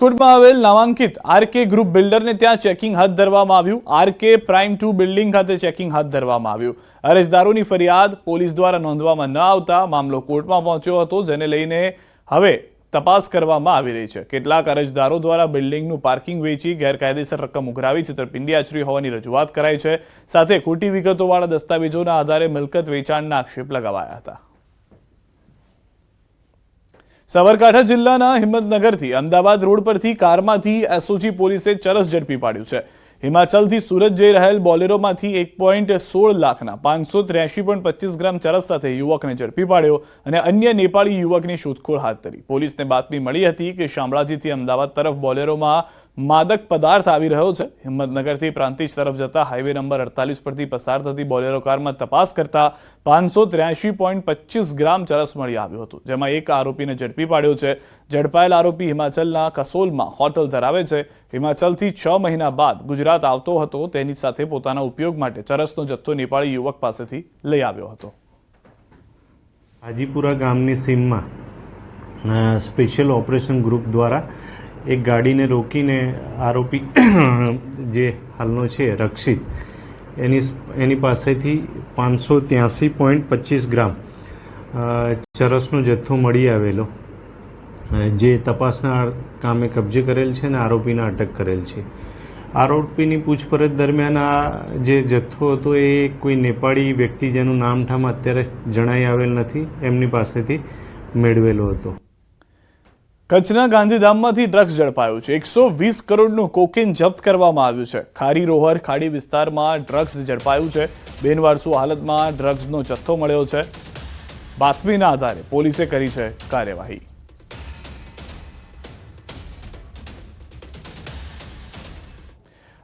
રાજકોટમાં આવેલ નામાંકિત આરકે ગ્રુપ બિલ્ડરને ત્યાં ચેકિંગ હાથ ધરવામાં આવ્યું. આરકે પ્રાઇમ ટુ બિલ્ડિંગ ખાતે ચેકિંગ હાથ ધરવામાં આવ્યું. અરજદારોની ફરિયાદ પોલીસ દ્વારા નોંધવામાં ન આવતા મામલો કોર્ટમાં પહોંચ્યો હતો, જેને લઈને હવે તપાસ કરવામાં આવી રહી છે. કેટલાક અરજદારો દ્વારા બિલ્ડિંગનું પાર્કિંગ વેચી ગેરકાયદેસર રકમ ઉઘરાવી છેતરપિંડી આચરી હોવાની રજૂઆત કરાઈ છે. સાથે ખોટી વિગતોવાળા દસ્તાવેજોના આધારે મિલકત વેચાણના આક્ષેપ લગાવાયા હતા. સાબરકાંઠા જિલ્લાના હિંમતનગરથી અમદાવાદ રોડ પરથી કારમાંથી એસઓજી પોલીસે ચરસ ઝડપી પાડ્યું છે. હિમાચલથી સુરત જઈ રહેલ બોલેરોમાંથી એક પોઈન્ટ સોળ લાખના પાંચસો ત્ર્યાસી પોઈન્ટ પચીસ ગ્રામ ચરસ સાથે યુવકને ઝડપી પાડ્યો અને અન્ય નેપાળી યુવકની શોધખોળ હાથ ધરી. પોલીસને બાતમી મળી હતી કે શામળાજીથી અમદાવાદ તરફ બોલેરોમાં માદક પદાર્થ આવી રહ્યો છે. હિંમતનગરથી પ્રાંતિજ તરફ જતા હાઈવે નંબર અડતાલીસ પરથી પસાર થતી બોલેરો કારમાં તપાસ કરતા પાંચસો ત્ર્યાસી પોઈન્ટ પચીસ ગ્રામ ચરસ મળી આવ્યું હતું, જેમાં એક આરોપીને ઝડપી પાડ્યો છે. ઝડપાયેલ આરોપી હિમાચલના કસોલમાં હોટલ ધરાવે છે. હિમાચલથી છ મહિના બાદ ગુજરાત આવતો હતો, તેની સાથે પોતાના ઉપયોગ માટે ચરસનો જથ્થો નેપાળી યુવક પાસેથી લઈ આવ્યો હતો. હાજીપુરા ગામની સીમમાં સ્પેશિયલ ઓપરેશન ગ્રુપ દ્વારા એક ગાડીને રોકીને આરોપી જે હાલનો છે, રક્ષિત, એની એની પાસેથી પાંચસો ત્યાંસી પોઈન્ટ પચીસ ગ્રામ ચરસનો જથ્થો મળી આવેલો જે તપાસના કામે કબજે કરેલ છે અને આરોપીને અટક કરેલ છે. આરોપીની પૂછપરછ દરમિયાન આ જે જથ્થો હતો એ કોઈ નેપાળી વ્યક્તિ જેનું નામઠામ અત્યારે જણાઈ આવેલ નથી, એમની પાસેથી મેળવેલો હતો. કચ્છના ગાંધીધામમાંથી ડ્રગ્સ ઝડપાયું છે. એકસો વીસ કરોડનું કોકેન જપ્ત કરવામાં આવ્યું છે. ખારી રોહર ખાડી વિસ્તારમાં ડ્રગ્સ ઝડપાયું છે. બેનવારસુ હાલતમાં ડ્રગ્સનો જથ્થો મળ્યો છે. બાતમીના આધારે પોલીસે કરી છે કાર્યવાહી.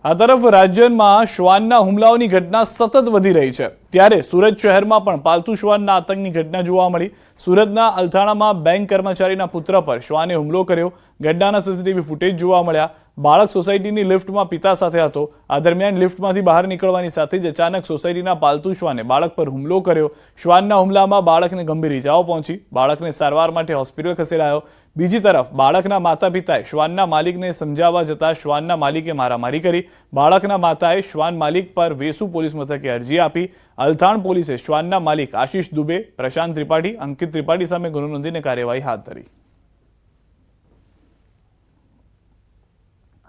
આ તરફ રાજ્યમાં શ્વાનના હુમલાઓની ઘટના સતત વધી રહી છે. ત્યારે સુરત શહેરમાં પણ પાલતુ શ્વાનના આતંકની ઘટના જોવા મળી. સુરતના અલથાણામાં બેંક કર્મચારીના પુત્ર પર શ્વાને હુમલો કર્યો. ઘટનાના સીસીટીવી ફૂટેજ જોવા મળ્યા. બાળક સોસાયટીની લિફ્ટમાં પિતા સાથે હતો. આ દરમિયાન લિફ્ટમાંથી બહાર નીકળવાની સાથે જ અચાનક સોસાયટીના પાલતુ શ્વાને બાળક પર હુમલો કર્યો. શ્વાનના હુમલામાં બાળકને ગંભીર ઇજાઓ પહોંચી. બાળકને સારવાર માટે હોસ્પિટલ ખસેડાયો. બીજી તરફ બાળકના માતા પિતાએ શ્વાનના માલિકને સમજાવવા જતા શ્વાનના માલિકે મારામારી કરી બાળકના માતાએ શ્વાન માલિક પર વેસુ પોલીસ મથકે અરજી આપી અલથાણ પોલીસે શ્વાનના માલિક આશીષ દુબે પ્રશાંત ત્રિપાઠી અંકિત ત્રિપાઠી સામે ગુનો નોંધીને કાર્યવાહી હાથ ધરી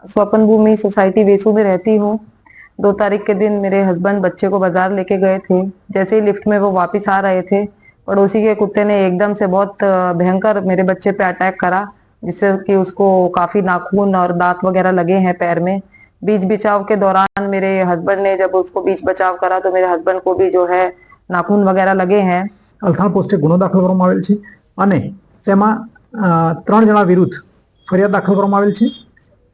स्वपन भूमि सोसाइटी वेसू में रहती हूँ दो तारीख के दिन मेरे हस्बैंड बच्चे को बाजार लेके गए थे जैसे ही लिफ्ट में वो वापस आ रहे थे पड़ोसी के कुत्ते ने एकदम से बहुत अ, भयंकर मेरे बच्चे पे अटैक करा जिससे कि उसको काफी नाखून और दांत वगैरह लगे हैं पैर में बीच बचाव के दौरान मेरे हस्बैंड ने जब उसको बीच बचाव करा तो मेरे हस्बैंड को भी जो है नाखून वगैरह लगे हैं અલથાણ પોસ્ટે ગુનો દાખલ કરવામાં આવેલ છે અને તેમાં અ, ત્રણ જણા વિરુદ્ધ ફરિયાદ દાખલ કરવામાં આવેલ છે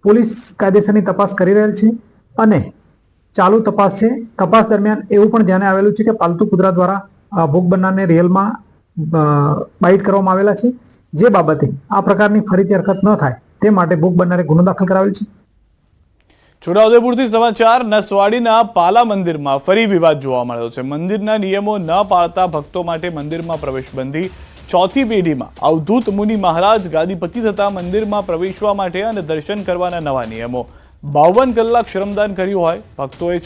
પોલીસ કાયદેસરની તપાસ કરી રહેલ છે અને ચાલુ તપાસ છે તપાસ દરમિયાન એવું પણ ધ્યાને આવેલું છે કે પાલતુ કૂતરા દ્વારા અ, ભોગ બનનારને રેલમાં બાઇટ કરવામાં આવેલા છે. જે બાબતે આ પ્રકારની ફરીથી હરકત ન થાય, તે માટે ભોગ બનનારે ગુનો દાખલ કરાવેલ છે. છોટાઉદેપુરથી સમાચાર નસવાડીના પાલા મંદિરમાં ફરી વિવાદ જોવા મળ્યો છે. મંદિરના નિયમો ન પાળતા ભક્તો માટે મંદિરમાં પ્રવેશ બંધી ચોથી પેઢીમાં અવધૂત મુનિ મહારાજ ગાદીપતિ થતા મંદિરમાં પ્રવેશવા માટે અને દર્શન કરવાના નવા નિયમો. બાવન કલાક શ્રમદાન કર્યું હોય, ભક્તોએ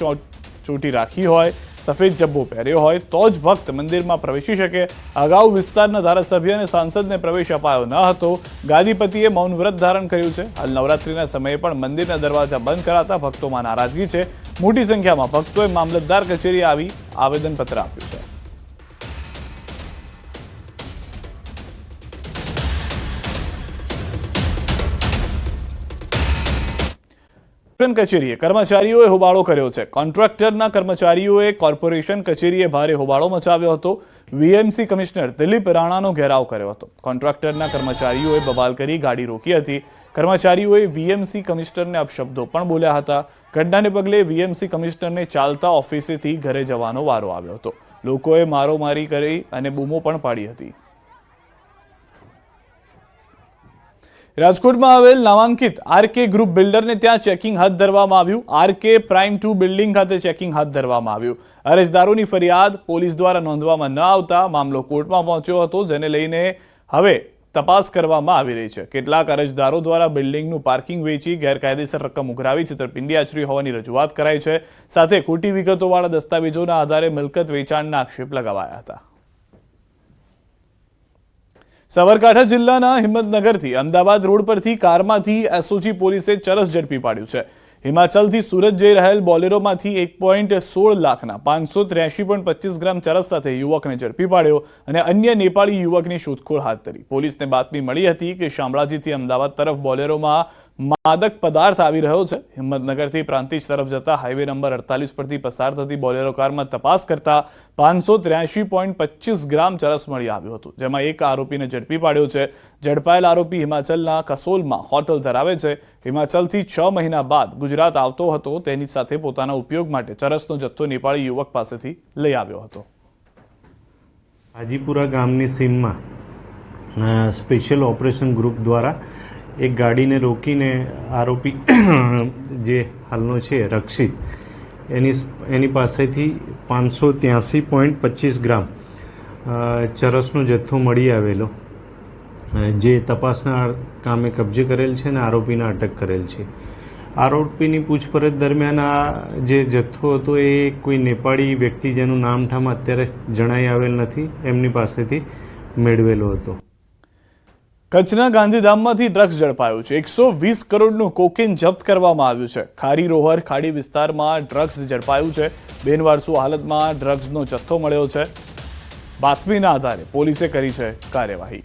ચોટી રાખી હોય સફેદ જબ્બો પહેર્યો હોય તો જ ભક્ત મંદિરમાં પ્રવેશી શકે. અગાઉ વિસ્તારના ધારાસભ્ય અને સાંસદને પ્રવેશ અપાયો ન હતો. ગાદીપતિએ મૌન વ્રત ધારણ કર્યું છે. હાલ નવરાત્રિના સમયે પણ મંદિરના દરવાજા બંધ કરાતા ભક્તોમાં નારાજગી છે. મોટી સંખ્યામાં ભક્તોએ મામલતદાર કચેરી આવી આવેદનપત્ર આપ્યું છે. કોર્પોરેશન કચેરીએ કર્મચારીઓએ હોબાળો કર્યો છે. કોન્ટ્રાક્ટરના કર્મચારીઓએ કોર્પોરેશન કચેરીએ ભારે હોબાળો મચાવ્યો હતો. વીએમસી કમિશનર દિલીપ રાણાનો ઘેરાવ કર્યો હતો. કોન્ટ્રાક્ટરના કર્મચારીઓએ બબાલ કરી ગાડી રોકી હતી. કર્મચારીઓએ વીએમસી કમિશનરને અપશબ્દો પણ બોલ્યા હતા. ઘટનાને પગલે વીએમસી કમિશનરને ચાલતા ઓફિસેથી ઘરે જવાનો વારો આવ્યો હતો. લોકોએ મારોમારી કરી અને બૂમો પણ પાડી હતી. રાજકોટમાં આવેલ નામાંકિત આરકે ગ્રુપ બિલ્ડરને ત્યાં ચેકિંગ હાથ ધરવામાં આવ્યું. આરકે પ્રાઇમ ટુ બિલ્ડિંગ ખાતે ચેકિંગ હાથ ધરવામાં આવ્યું. અરજદારોની ફરિયાદ પોલીસ દ્વારા નોંધવામાં ન આવતા મામલો કોર્ટમાં પહોંચ્યો હતો, જેને લઈને હવે તપાસ કરવામાં આવી રહી છે. કેટલાક અરજદારો દ્વારા બિલ્ડિંગનું પાર્કિંગ વેચી ગેરકાયદેસર રકમ ઉઘરાવી છેતરપિંડી આચરી હોવાની રજૂઆત કરાઈ છે. સાથે ખોટી વિગતોવાળા દસ્તાવેજોના આધારે મિલકત વેચાણના આક્ષેપ લગાવાયા હતા. સાબરકાંઠા જિલ્લાના હિંમતનગરથી અમદાવાદ રોડ પરથી કારમાંથી એસઓજી પોલીસે ચરસ ઝડપી પાડ્યું છે. હિમાચલથી સુરત જઈ રહેલ બોલેરોમાંથી એક પોઈન્ટ સોળ લાખના પાંચસો ત્ર્યાસી પોઈન્ટ પચીસ ગ્રામ ચરસ સાથે યુવકને ઝડપી પાડ્યો અને અન્ય નેપાળી યુવકની શોધખોળ હાથ ધરી. પોલીસને બાતમી મળી હતી કે શામળાજીથી અમદાવાદ તરફ બોલેરોમાં માદક પદાર્થ આવી રહ્યો છે. હિંમતનગરથી પ્રાંતિજ તરફ જતા હાઈવે નંબર અડતાલીસ પરથી પસાર થતી બોલેરો કારમાં તપાસ કરતા પાંચસો ગ્રામ ચરસ મળી આવ્યું હતું, જેમાં એક આરોપીને ઝડપી પાડ્યો છે. ઝડપાયેલ આરોપી હિમાચલના કસોલમાં હોટલ ધરાવે છે. હિમાચલથી છ મહિના બાદ ગુજરાત આવતો હતો, તેની સાથે પોતાના ઉપયોગ માટે ચરસનો જથ્થો નેપાળી યુવક પાસેથી લઈ આવ્યો હતો. હાજીપુરા ગામની સીમમાં સ્પેશિયલ ઓપરેશન ગ્રુપ દ્વારા એક ગાડીને રોકીને આરોપી જે હાલનો છે, રક્ષિત, એની એની પાસેથી પાંચસો ત્યાંસી પોઈન્ટ પચીસ ગ્રામ ચરસનો જથ્થો મળી આવેલો જે તપાસના કામે કબજે કરેલ છે અને આરોપીને અટક કરેલ છે. આરોપીની પૂછપરછ દરમિયાન આ જે જથ્થો હતો એ કોઈ નેપાળી વ્યક્તિ જેનું નામઠામ અત્યારે જણાઈ આવેલ નથી, એમની પાસેથી મેળવેલો હતો. કચ્છના ગાંધીધામમાંથી ડ્રગ્સ ઝડપાયું છે. એકસો વીસ કરોડનું કોકેન જપ્ત કરવામાં આવ્યું છે. ખારી રોહર, ખાડી વિસ્તારમાં ડ્રગ્સ ઝડપાયું છે. બેનવારસુ હાલતમાં ડ્રગ્સનો જથ્થો મળ્યો છે. બાતમીના આધારે પોલીસે કરી છે કાર્યવાહી.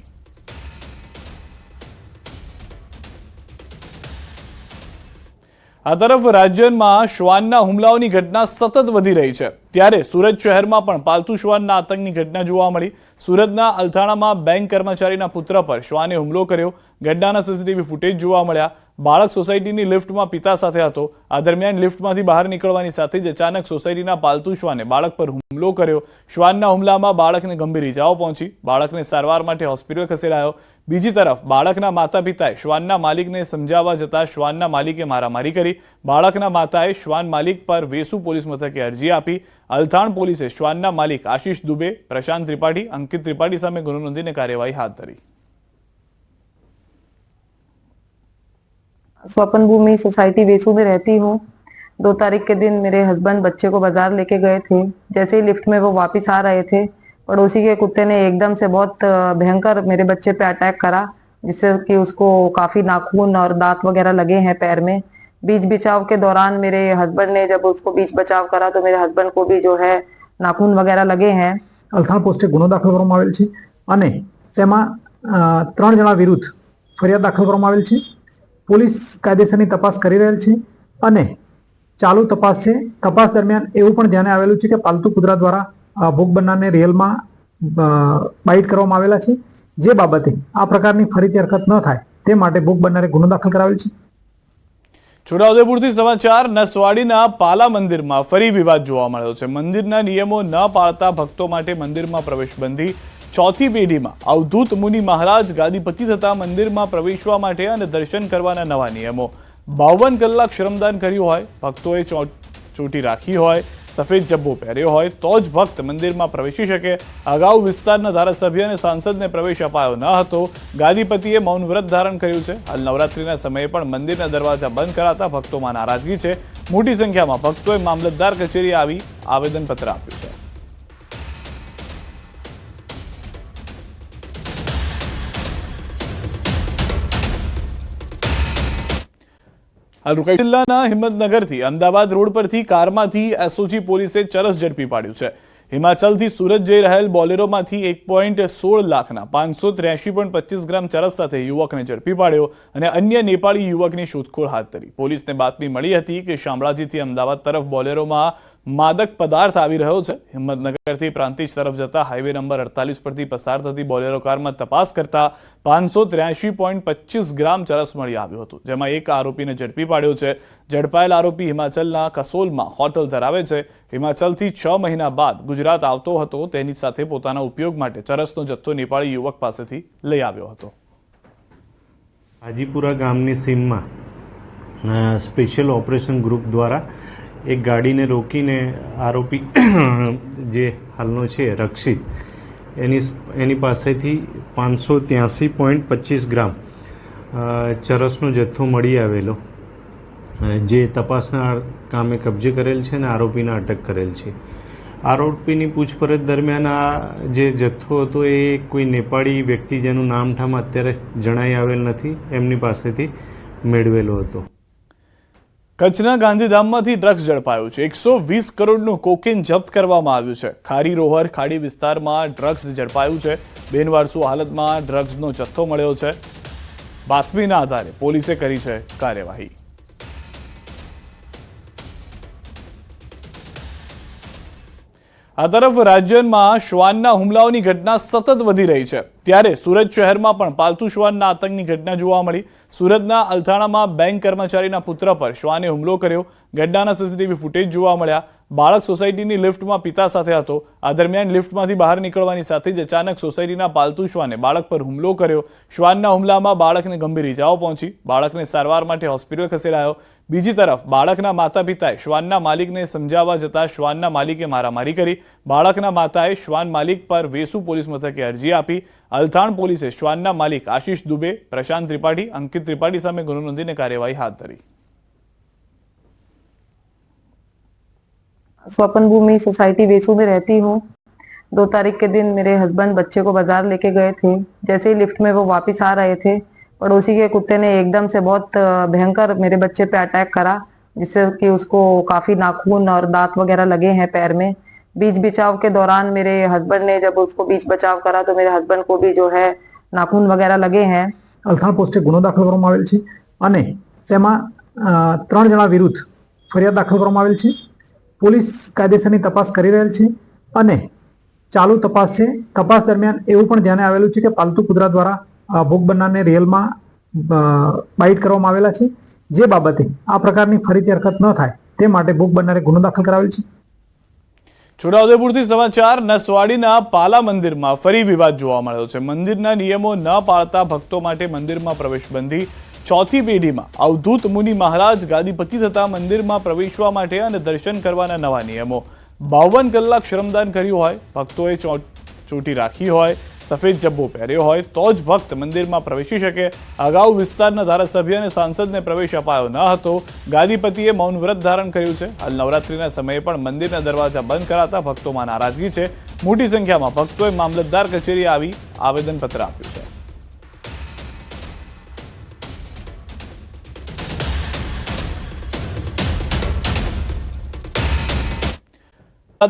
આ તરફ રાજ્યમાં શ્વાનના હુમલાઓની ઘટના સતત વધી રહી છે. ત્યારે સુરત શહેરમાં પણ પાલતુ શ્વાનના આતંકની ઘટના જોવા મળી. સુરતના અલથાણામાં બેંક કર્મચારીના પુત્ર પર શ્વાને હુમલો કર્યો. ઘટનાના સીસીટીવી ફૂટેજ જોવા મળ્યા. બાળક સોસાયટીની લિફ્ટમાં પિતા સાથે હતો. આ દરમિયાન લિફ્ટમાંથી બહાર નીકળવાની સાથે જ અચાનક સોસાયટીના પાલતુ શ્વાને બાળક પર હુમલો કર્યો. શ્વાનના હુમલામાં બાળકને ગંભીર ઇજાઓ પહોંચી. બાળકને સારવાર માટે હોસ્પિટલ ખસેડાયો. બીજી તરફ, બાળકના માતા પિતાએ શ્વાનના માલિકને સમજાવવા જતા શ્વાનના માલિકે મારામારી કરી. બાળકના માતાએ શ્વાન માલિક પર વેસુ પોલીસ મથકે અરજી આપી. અલથાણ પોલીસે શ્વાનના માલિક આશીષ દુબે પ્રશાંત ત્રિપાઠી અંકિત ત્રિપાઠી સામે ગુનો નોંધીને કાર્યવાહી હાથ ધરી स्वपन भूमि सोसाइटी वेसू में रहती हूँ दो तारीख के दिन मेरे हस्बैंड बच्चे को बाजार लेके गए थे जैसे ही लिफ्ट में वो वापस आ रहे थे पड़ोसी के कुत्ते ने एकदम से बहुत अ, भयंकर मेरे बच्चे पे अटैक करा जिससे कि उसको काफी नाखून और दांत वगैरह लगे हैं पैर में बीच बचाव के दौरान मेरे हस्बैंड ने जब उसको बीच बचाव करा तो मेरे हस्बैंड को भी जो है नाखून वगैरह लगे हैं અલથાણ પોસ્ટે ગુનો દાખલ કરવામાં આવેલ છે અને તેમાં અ, ત્રણ જણા વિરુદ્ધ ફરિયાદ દાખલ કરવામાં આવેલ છે પોલીસ કાયદેસરની તપાસ કરી રહેલ છે અને ચાલુ તપાસ છે તપાસ દરમિયાન એવું પણ ધ્યાને આવેલું છે કે પાલતુ કૂતરા દ્વારા અ, ભોગ બનનારને રિયલમાં બાઇટ કરવામાં આવેલા છે જે બાબતે આ પ્રકારની ફરીથી હરકત ન થાય તે માટે ભોગ બનનારે ગુનો દાખલ કરાવેલ છે છોટાઉદેપુરથી સમાચાર નસવાડીના પાલા મંદિરમાં ફરી વિવાદ જોવા મળ્યો છે. મંદિરના નિયમો ન પાળતા ભક્તો માટે મંદિરમાં પ્રવેશ બંધી ચોથી પેઢીમાં અવધૂત મુનિ મહારાજ ગાદીપતિ થતા મંદિરમાં પ્રવેશવા માટે અને દર્શન કરવાના નવા નિયમો. બાવન કલાક શ્રમદાન કર્યું હોય, ભક્તોએ ચોટી રાખી હોય, સફેદ જબ્બો પહેર્યો હોય, તો જ ભક્ત મંદિરમાં પ્રવેશી શકે. અગાઉ વિસ્તારના ધારાસભ્ય અને સાંસદને પ્રવેશ અપાયો ન હતો. ગાદીપતિએ મૌન વ્રત ધારણ કર્યું છે. હાલ નવરાત્રીના સમયે પણ મંદિરના દરવાજા બંધ કરાતા ભક્તોમાં નારાજગી છે. મોટી સંખ્યામાં ભક્તોએ મામલતદાર કચેરી આવી આવેદનપત્ર આપ્યું છે. હાલ રૂકાઈ જિલ્લાના હિંમતનગરથી, અમદાવાદ રોડ પરથી, કારમાંથી એસઓજી પોલીસે ચરસ ઝડપી પાડ્યું છે. હિમાચલથી સુરત જઈ રહેલ બોલેરોમાંથી એક પોઈન્ટ સોળ લાખના પાંચસો ત્ર્યાસી પોઈન્ટ પચીસ ગ્રામ ચરસ સાથે યુવકને ઝડપી પાડ્યો અને અન્ય નેપાળી યુવકની શોધખોળ હાથ ધરી. પોલીસને બાતમી મળી હતી કે શામળાજીથી અમદાવાદ તરફ બોલેરોમાં માદક પદાર્થ આવી રહ્યો છે. હિંમતનગરથી પ્રાંતિજ તરફ જતા હાઈવે નંબર અડતાલીસ પરથી પસાર થતી બોલેરો કારમાં તપાસ કરતા પાંચસો ત્ર્યાસી પોઈન્ટ પચીસ ગ્રામ ચરસ મળી આવ્યું હતું. જેમાં એક આરોપીને ઝડપી પાડ્યો છે. ઝડપાયેલ આરોપી હિમાચલના કસોલમાં હોટલ ધરાવે છે. હિમાચલથી છ મહિના બાદ ગુજરાત આવતો હતો. તેની સાથે પોતાના ઉપયોગ માટે ચરસનો જથ્થો નેપાળી યુવક પાસેથી લઈ આવ્યો હતો. હાજીપુરા ગામની સીમમાં સ્પેશિયલ ઓપરેશન ગ્રુપ દ્વારા એક ગાડીને રોકીને આરોપી જે હાલનો છે, રક્ષિત, એની એની પાસેથી પાંચસો ત્યાંસી પોઈન્ટ પચીસ ગ્રામ ચરસનો જથ્થો મળી આવેલો જે તપાસના કામે કબજે કરેલ છે અને આરોપીને અટક કરેલ છે. આરોપીની પૂછપરછ દરમિયાન આ જે જથ્થો હતો એ કોઈ નેપાળી વ્યક્તિ જેનું નામઠામ અત્યારે જણાઈ આવેલ નથી, એમની પાસેથી મેળવેલો હતો. કચ્છના ગાંધીધામમાંથી ડ્રગ્સ ઝડપાયું છે. એકસો વીસ કરોડનું કોકેન જપ્ત કરવામાં આવ્યું છે. ખારી રોહર ખાડી વિસ્તારમાં ડ્રગ્સ ઝડપાયું છે. બેનવારસુ હાલતમાં ડ્રગ્સનો જથ્થો મળ્યો છે. બાતમીના આધારે પોલીસે કરી છે કાર્યવાહી. આ તરફ રાજ્યમાં શ્વાનના હુમલાઓની ઘટના સતત વધી રહી છે. ત્યારે સુરત શહેરમાં પણ પાલતુ શ્વાનના આતંકની ઘટના જોવા મળી. સુરતના અલથાણામાં બેંક કર્મચારીના પુત્ર પર શ્વાને હુમલો કર્યો. ઘટનાના સીસીટીવી ફૂટેજ જોવા મળ્યા. બાળક સોસાયટીની લિફ્ટમાં પિતા સાથે હતો. આ દરમિયાન લિફ્ટમાંથી બહાર નીકળવાની સાથે જ અચાનક સોસાયટીના પાલતુ શ્વાને બાળક પર હુમલો કર્યો. શ્વાનના હુમલામાં બાળકને ગંભીર ઇજાઓ પહોંચી. બાળકને સારવાર માટે હોસ્પિટલ ખસેડાયો. બીજી તરફ, બાળકના માતા પિતાએ શ્વાનના માલિકને સમજાવવા જતા શ્વાનના માલિકે મારામારી કરી. બાળકના માતાએ શ્વાન માલિક પર વેસુ પોલીસ મથકે અરજી આપી. અલથાણ પોલીસે શ્વાનના માલિક આશીષ દુબે પ્રશાંત ત્રિપાઠી અંકિત ત્રિપાઠી સામે ગુનો નોંધીને કાર્યવાહી હાથ ધરી स्वपन भूमि सोसाइटी वेसू में रहती हूँ दो तारीख के दिन मेरे हस्बैंड बच्चे को बाजार लेके गए थे जैसे ही लिफ्ट में वो वापस आ रहे थे पड़ोसी के कुत्ते ने एकदम से बहुत अ, भयंकर मेरे बच्चे पे अटैक करा जिससे कि उसको काफी नाखून और दांत वगैरह लगे हैं पैर में बीच बचाव के दौरान मेरे हस्बैंड ने जब उसको बीच बचाव करा तो मेरे हस्बैंड को भी जो है नाखून वगैरह लगे हैं અલથાણ પોસ્ટે ગુનો દાખલ કરવામાં આવેલ છે અને તેમાં અ, ત્રણ જણા વિરુદ્ધ ફરિયાદ દાખલ કરવામાં આવેલ છે પોલીસ કાયદેસરની તપાસ કરી રહેલ છે અને ચાલુ તપાસ છે તપાસ દરમિયાન એવું પણ ધ્યાને આવેલું છે કે પાલતુ કૂતરા દ્વારા અ, ભોગ બનનારને રિયલમાં બાઇટ કરવામાં આવેલા છે જે બાબતે આ પ્રકારની ફરીથી હરકત ન થાય તે માટે ભોગ બનનારે ગુનો દાખલ કરાવેલ છે છોટાઉદેપુરથી સમાચાર નસવાડીના પાલા મંદિરમાં ફરી વિવાદ જોવા મળ્યો છે. મંદિરના નિયમો ન પાળતા ભક્તો માટે મંદિરમાં પ્રવેશ બંધી ચોથી પેઢીમાં અવધૂત મુનિ મહારાજ ગાદીપતિ થતા મંદિરમાં પ્રવેશવા માટે અને દર્શન કરવાના નવા નિયમો. બાવન કલાક શ્રમદાન કર્યું હોય, ભક્તોએ ચોટી રાખી હોય સફેદ જબ્બો પહેર્યો હોય તો જ ભક્ત મંદિરમાં પ્રવેશી શકે. અગાઉ વિસ્તારના ધારાસભ્ય અને સાંસદને પ્રવેશ અપાયો ન હતો. ગાદીપતિએ મૌન વ્રત ધારણ કર્યું છે. હાલ નવરાત્રિના સમયે પણ મંદિરના દરવાજા બંધ કરાતા ભક્તોમાં નારાજગી છે. મોટી સંખ્યામાં ભક્તોએ મામલતદાર કચેરી આવી આવેદનપત્ર આપ્યું છે.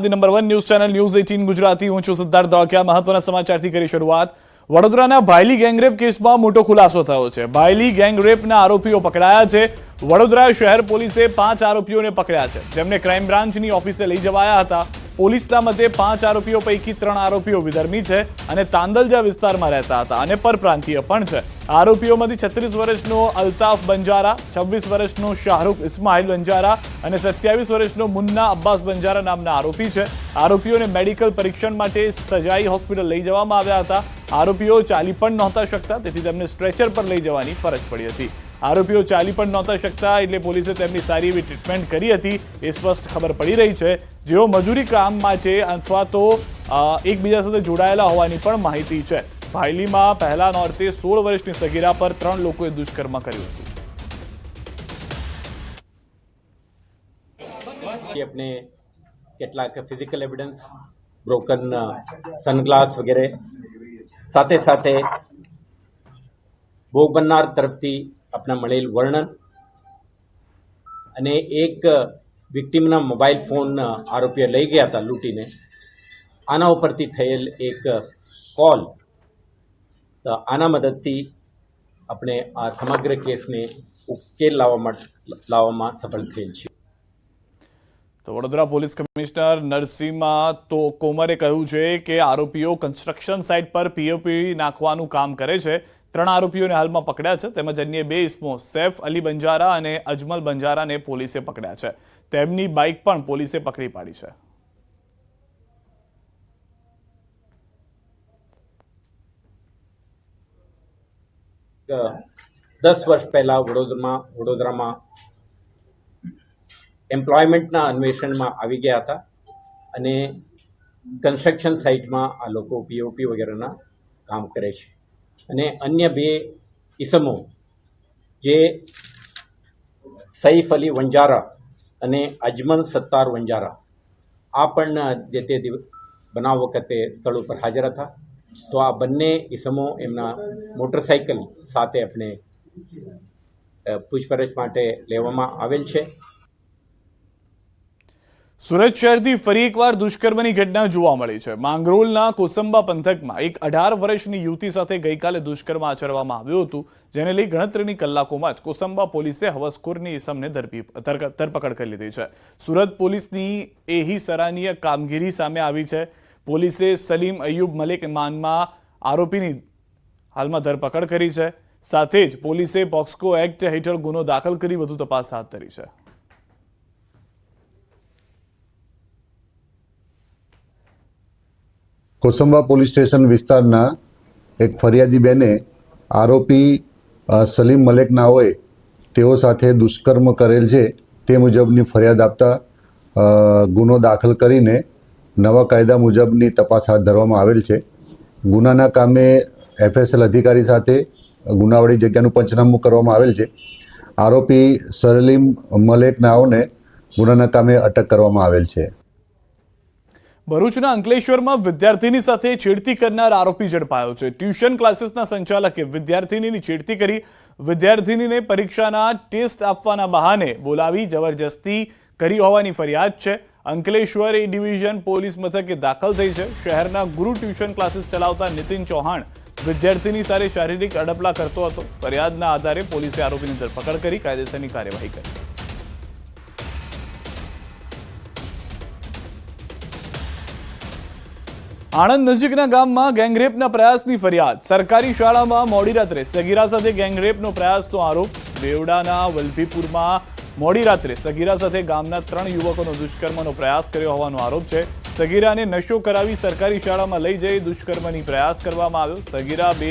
Number one news channel news eighteen Gujarati. હું છું સિદ્ધાર્થ ધોકિયા મહત્વના સમાચારથી કરી શરૂઆત. વડોદરાના ભાયલી ગેંગરેપ કેસમાં મોટો ખુલાસો થયો છે. ભાયલી ગેંગરેપના આરોપીઓ પકડાયા છે. વડોદરા શહેર પોલીસે પાંચ આરોપીઓને પકડ્યા છે. જેમને ક્રાઇમ બ્રાન્ચની ઓફિસે લઈ જવાયા હતા. પોલીસના મતે પાંચ આરોપીઓ પૈકી ત્રણ આરોપીઓ વિધર્મી છે અને તાંદલજા વિસ્તારમાં રહેતા હતા અને પરપ્રાંતીય પણ છે. આરોપીઓમાંથી છત્રીસ વર્ષનો અલ્તાફ બંજારા, છવ્વીસ વર્ષનો શાહરૂખ ઇસ્માઇલ બંજારા અને સત્યાવીસ વર્ષનો મુન્ના અબ્બાસ બંજારા નામના આરોપી છે. આરોપીઓને મેડિકલ પરીક્ષણ માટે સજાઈ હોસ્પિટલ લઈ જવામાં આવ્યા હતા. આરોપીઓ ચાલી પણ નહોતા શકતા, તેથી તેમને સ્ટ્રેચર પર લઈ જવાની ફરજ પડી હતી. આરોપીઓ ચાલી પણ નહોતા શકતા, એટલે પોલીસે તેમની સારી એવી ટ્રીટમેન્ટ કરી હતી. એ સ્પષ્ટ ખબર પડી રહી છે. જેઓ મજૂરી કામ માટે અથવા તો એકબીજા સાથે જોડાયેલા હોવાની પણ માહિતી છે. ભાયલીમાં પહેલા નોર્તે સોળ વર્ષની સગીરા પર ત્રણ લોકોએ દુષ્કર્મ કર્યું હતું. આપણે કેટલાક ફિઝિકલ એવિડન્સ બ્રોકન સનગ્લાસ વગેરે સાથે સાથે ભોગ બનનાર તરફથી આપણા મળેલ વર્ણન અને એક વિક્ટીમના મોબાઈલ ફોન આરોપીએ લઈ ગયા હતા લૂંટીને. આના ઉપરથી થયેલ એક કોલ. આના મદદથી આપણે આ સમગ્ર કેસને ઉકેલ લાવવા લાવવામાં સફળ થયેલ છીએ. તો વડોદરા પોલીસ કમિશનર નરસિંહા તો કોમરે કહ્યું છે કે આરોપીઓ કન્સ્ટ્રક્શન સાઇટ પર પીઓપી નાખવાનું કામ કરે છે. ત્રણ આરોપીઓને હાલમાં પકડ્યા છે. તેમજ અન્ય બે ઇસમો, સૈફ અલી બંજારા અને અજમલ બંજારાને પોલીસે પકડ્યા છે. તેમની બાઇક પણ પોલીસે પકડી પાડી છે. દસ વર્ષ પહેલા વડોદરામાં વડોદરામાં એમ્પ્લોયમેન્ટના અન્વેષણમાં આવી ગયા હતા અને કન્સ્ટ્રક્શન સાઇટમાં આ લોકો પીઓપી વગેરેના કામ કરે છે. અને અન્ય બે ઇસમો, જે સૈફ અલી વંજારા અને અજમલ સત્તાર વંજારા. આ પણ જે તે બનાવ વખતે સ્થળ ઉપર હાજર હતા. તો આ બંને ઇસમો એમના મોટરસાઇકલ સાથે આપણે પૂછપરછ માટે લેવામાં આવેલ છે. સુરત શહેરથી ફરી એકવાર દુષ્કર્મની ઘટના જોવા મળી છે. માંગરોળના કોસંબા પંથકમાં એક અઢાર વર્ષની યુવતી સાથે ગઈકાલે દુષ્કર્મ આચરવામાં આવ્યું હતું, જેને લઈ ગણતરીની કલાકોમાં જ કોસંબા પોલીસે હવસખોરની ધરપી ધરપકડ કરી લીધી છે. સુરત પોલીસની એહી સરાહનીય કામગીરી સામે આવી છે. પોલીસે સલીમ અયુબ મલિક માનમાં આરોપીની હાલમાં ધરપકડ કરી છે. સાથે જ પોલીસે પોક્સકો એક્ટ હેઠળ ગુનો દાખલ કરી વધુ તપાસ હાથ ધરી છે. કોસંબા પોલીસ સ્ટેશન વિસ્તારના એક ફરિયાદી બેને આરોપી સલીમ મલેક નાઓએ તેઓ સાથે દુષ્કર્મ કરેલ છે. તે મુજબની ફરિયાદ આપતા ગુનો દાખલ કરીને નવા કાયદા મુજબની તપાસ હાથ ધરવામાં આવેલ છે. ગુનાના કામે એફએસએલ અધિકારી સાથે ગુનાવાળી જગ્યાનું પંચનામું કરવામાં આવેલ છે. આરોપી સલીમ મલેક નાઓને ગુનાના કામે અટક કરવામાં આવેલ છે. ભરૂચના અંકલેશ્વરમાં વિદ્યાર્થીની સાથે છેડતી કરનાર આરોપી ઝડપાયો છે. ટ્યુશન ક્લાસીસના સંચાલકે વિદ્યાર્થીનીની છેડતી કરી વિદ્યાર્થીનીને પરીક્ષાના ટેસ્ટ આપવાના બહાને બોલાવી જબરજસ્તી કરી હોવાની ફરિયાદ છે. અંકલેશ્વર એ ડિવિઝન પોલીસ મથકે દાખલ થઈ છે. શહેરના ગુરુ ટ્યુશન ક્લાસીસ ચલાવતા નીતિન ચૌહાણ વિદ્યાર્થીની સાથે શારીરિક અડપલા કરતો હતો. ફરિયાદના આધારે પોલીસે આરોપીની ધરપકડ કરી કાયદેસરની કાર્યવાહી કરી. આણંદ નજીકના ગામમાં ગેંગરેપના પ્રયાસની ફરિયાદ. સરકારી શાળામાં મોડી રાત્રે સગીરા સાથે ગેંગરેપનો પ્રયાસનો આરોપ બેવડાના વલભીપુરમાં મોડી રાત્રે સગીરા સાથે ગામના ત્રણ યુવકોનો દુષ્કર્મનો પ્રયાસ કર્યો હોવાનો આરોપ છે. સગીરાને નશો કરાવી સરકારી શાળામાં લઈ જઈ દુષ્કર્મની પ્રયાસ કરવામાં આવ્યો. સગીરા બે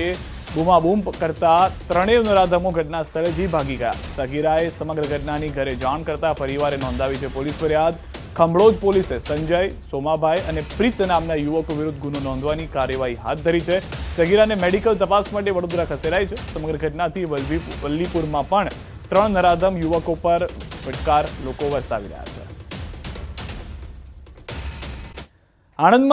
બૂમાબૂમ કરતા ત્રણેય નરાધમો ઘટના સ્થળેથી ભાગી ગયા. સગીરાએ સમગ્ર ઘટનાની ઘરે જાણ કરતા પરિવારે નોંધાવી છે પોલીસ ફરિયાદ. ખંભળોજ પોલીસે સંજય, સોમાભાઈ અને પ્રીત નામના યુવકો વિરુદ્ધ ગુનો નોંધવાની કાર્યવાહી હાથ ધરી છે. સગીરાને મેડિકલ તપાસ માટે વડોદરા ખસેડાઈ છે. સમગ્ર ઘટનાથી વલ્લીપુરમાં પણ ત્રણ નરાધમ યુવકો પર ફટકાર લોકો વરસાવી રહ્યા છે. આણંદમાં